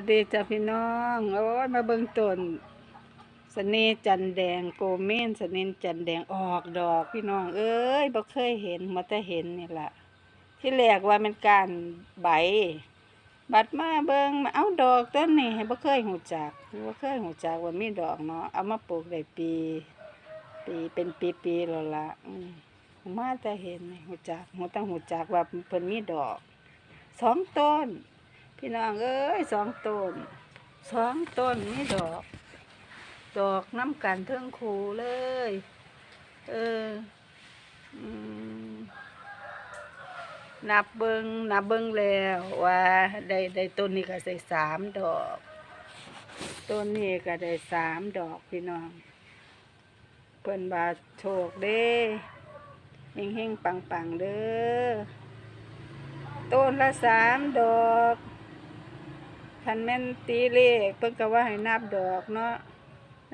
วัสดีจ้าพี่น้อง โอ้ยมาเบิ่งต้นสะเนจันแดงโกเมนสะเนจันแดงออกดอกพี่น้อง เอ้ยบ่เคยเห็นมาแต่เห็นนี่แหละที่แรกว่ามันการใบ บัดมาเบิ่งมาเอาดอกต้นนี่บ่เคยหูจักบ่เคยหูจักว่ามีดอกเนาะเอามาปลูกได้ปี ปีเป็นปีๆแล้วล่ะมาแต่เห็นหูจักหูตั้งหูจักว่าเพิ่นมีดอกสองต้น พี่น้องเอ้ยสองต้นสองต้นนี่ดอก ดอกน้ำกันเทิงคูเลย เออนับเบิงนับเบิงแล้วว่าได้ได้ต้นนี้ก็ได้สามดอก ต้นนี้ก็ได้สามดอกพี่น้องเพิ่นบาโชคเด้เฮงเฮงปังปังเด้อต้นละสามดอก คันแม่นตีเลขเพิ่นก็ว่าให้นับดอกเนาะ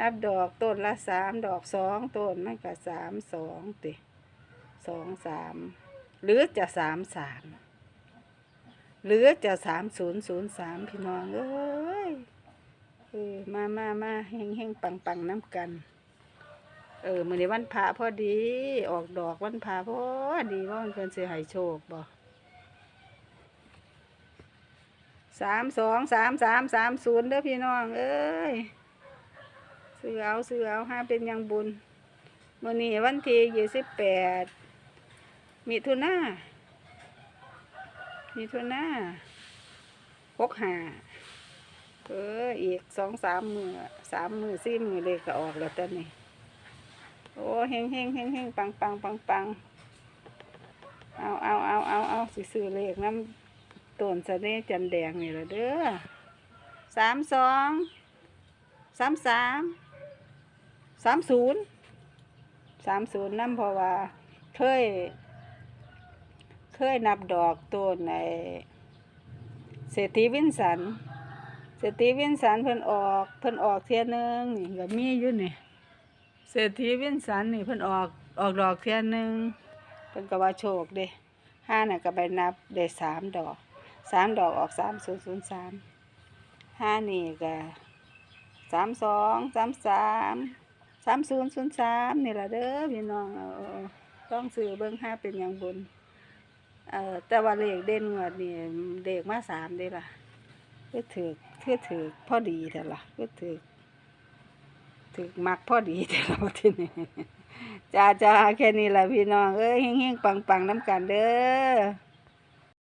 นับดอกต้นละสามดอกสองต้นมันก็สามสองติสองสามหรือจะสามสามหรือจะสามศูนย์ศูนย์สามพี่น้องเอ้ยเออมามามาเฮงเฮงปังปังน้ำกัน เออมือนี้วันพระพอดี ออกดอกวันพระพอดีว่ามันเพิ่นสิให้โชคบ่ สามสองสามสามสามศูนย์เด้อพี่น้องเอ้ยซื้อเอาซื้อเอาห้าเป็นยังบุญมื่อนี้วันที่ยี่สิบแปดมิถุนามิถุนาหกห้าเอออีกสองสามมือสามมือสี่มือเลยก็ออกแล้วตอนนี้ โอ้เฮงเฮงเฮงเฮงปังปังปังปังเอาเอาเอาเอาเอาสิซื้อเลขน้ำ ต้นสะเนจันแดงนี่ละเด้อสามสองสามสามสามศูนย์สามศูนย์นั่นเพราะว่าเคย เคยนับดอกต้นในเศรษฐีวินสันเศรษฐีวินสันเพิ่นออกเพิ่นออกเทียหนึงนี่ก็มีอยู่นี่เศรษฐีวินสันนี่เพิ่นออกออกดอกเทียหนึงเพิ่นก็ว่าโชคเด้ห้าน่ะก็ไปนับได้สามดอก สามดอกออกสามศูนย์ศูนย์สามห้านี่ก็สามสองสามสามสามศูนย์ศูนย์สามนี่ละเด้อพี่น้องเออต้องซื้อเบิ้งห้าเป็นอย่างบุญเอ่อแต่ว่าเลขเด่นงวดนี่เลขมาสามเด้ล่ะก็ถือคือถือพอดีแต่ละก็ถือถือมักพอดีแต่ละที่นี้จ้าจ้าแค่นี้แหละพี่น้องเอ้ยเฮงๆปังๆน้ำกันเด้อ